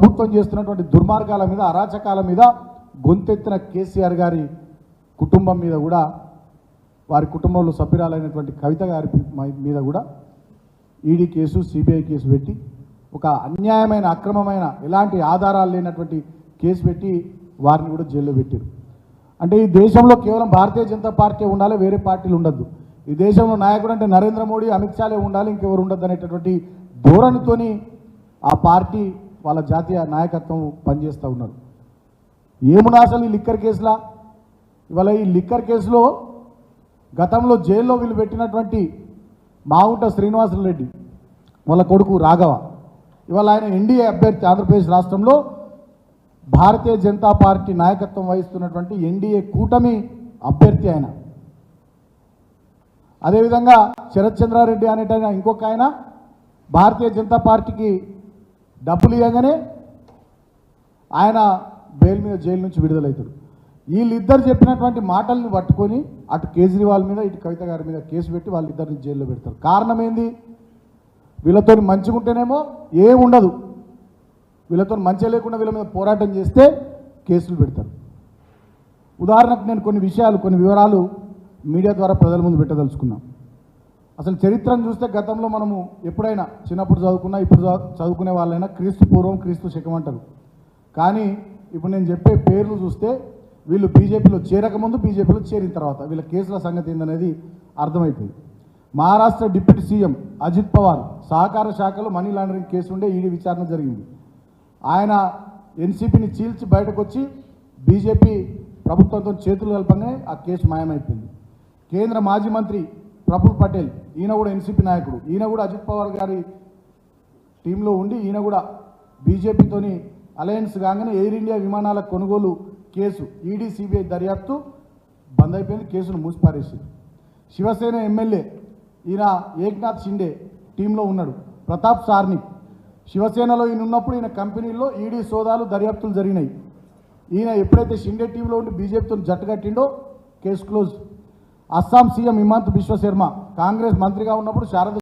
ప్రభుత్వం చేస్తున్నటువంటి దుర్మార్గాల మీద అరాచకాల మీద గొంతెత్తిన కేసీఆర్ గారి కుటుంబం మీద కూడా వారి కుటుంబంలో సభ్యురాలైనటువంటి కవిత గారి మీద కూడా ఈడీ కేసు సిబిఐ కేసు పెట్టి ఒక అన్యాయమైన అక్రమమైన ఎలాంటి ఆధారాలు లేనటువంటి కేసు పెట్టి వారిని కూడా జైల్లో పెట్టారు అంటే ఈ దేశంలో కేవలం భారతీయ జనతా పార్టీ ఉండాలి వేరే పార్టీలు ఉండద్దు. ఈ దేశంలో నాయకుడు అంటే నరేంద్ర మోడీ అమిత్ షాలే ఉండాలి ఇంకెవరు ఉండద్దు అనేటటువంటి ధోరణితోని ఆ పార్టీ వాళ్ళ జాతీయ నాయకత్వం పనిచేస్తూ ఉన్నారు ఏమున్నా అసలు ఈ లిక్కర్ కేసులా? ఇవాళ ఈ లిక్కర్ కేసులో గతంలో జైల్లో వీళ్ళు పెట్టినటువంటి మాగుంట శ్రీనివాసరెడ్డి వాళ్ళ కొడుకు రాఘవ. ఇవాళ ఆయన ఎన్డీఏ అభ్యర్థి ఆంధ్రప్రదేశ్ రాష్ట్రంలో భారతీయ జనతా పార్టీ నాయకత్వం వహిస్తున్నటువంటి ఎన్డీఏ కూటమి అభ్యర్థి ఆయన. అదేవిధంగా శరత్ చంద్రారెడ్డి అనేట ఇంకొక ఆయన భారతీయ జనతా పార్టీకి డబ్బులు ఇవ్వగానే ఆయన బెయిల్ మీద జైలు నుంచి విడుదలవుతాడు. వీళ్ళిద్దరు చెప్పినటువంటి మాటల్ని పట్టుకొని అటు కేజ్రీవాల్ మీద ఇటు కవిత గారి మీద కేసు పెట్టి వాళ్ళిద్దరిని జైల్లో పెడతారు. కారణం ఏంది? వీళ్ళతో మంచిగా ఉంటేనేమో ఏం ఉండదు. వీళ్ళతో మంచిగా లేకుండా వీళ్ళ మీద పోరాటం చేస్తే కేసులు పెడతారు. ఉదాహరణకు నేను కొన్ని విషయాలు కొన్ని వివరాలు మీడియా ద్వారా ప్రజల ముందు పెట్టదలుచుకున్నాను. అసలు చరిత్రను చూస్తే గతంలో మనము ఎప్పుడైనా చిన్నప్పుడు చదువుకున్నా ఇప్పుడు చదువు- చదువుకునే వాళ్ళైనా క్రీస్తు పూర్వం క్రీస్తు శకం అంటారు. కానీ ఇప్పుడు నేను చెప్పే పేర్లు చూస్తే వీళ్ళు బీజేపీలో చేరకముందు బీజేపీలో చేరిన తర్వాత వీళ్ళ కేసుల సంగతి ఏందనేది అర్థమైపోయింది. మహారాష్ట్ర డిప్యూటీ సీఎం అజిత్ పవార్ సహకార శాఖలో మనీ లాండరింగ్ కేసు ఉండే ఈడీ విచారణ జరిగింది. ఆయన ఎన్సీపీని చీల్చి బయటకు వచ్చి బీజేపీ ప్రభుత్వంతో చేతులు కలపంగానే ఆ కేసు మాయమైపోయింది. కేంద్ర మాజీ మంత్రి ప్రఫుల్ పటేల్ ఈయన కూడా ఎన్సీపీ నాయకుడు. ఈయన కూడా అజిత్ పవార్ గారి టీంలో ఉండి ఈయన కూడా బీజేపీతోని అలయన్స్ కాగానే ఎయిర్ ఇండియా విమానాల కొనుగోలు కేసు ఈడీ సిబిఐ దర్యాప్తు బంద్ అయిపోయింది కేసును మూసిపారేసింది. శివసేన ఎమ్మెల్యే ఈయన ఏక్నాథ్ షిండే టీంలో ఉన్నాడు. ప్రతాప్ సార్ని. శివసేనలో ఈయన ఉన్నప్పుడు ఈయన కంపెనీలో ఈడీ సోదాలు దర్యాప్తులు జరిగినాయి. ఈయన ఎప్పుడైతే షిండే టీంలో ఉండి బీజేపీతో జట్టు కట్టిండో case close. Assam CM Himanta Biswa Sarma Congress మంత్రిగా ఉన్నప్పుడు శారద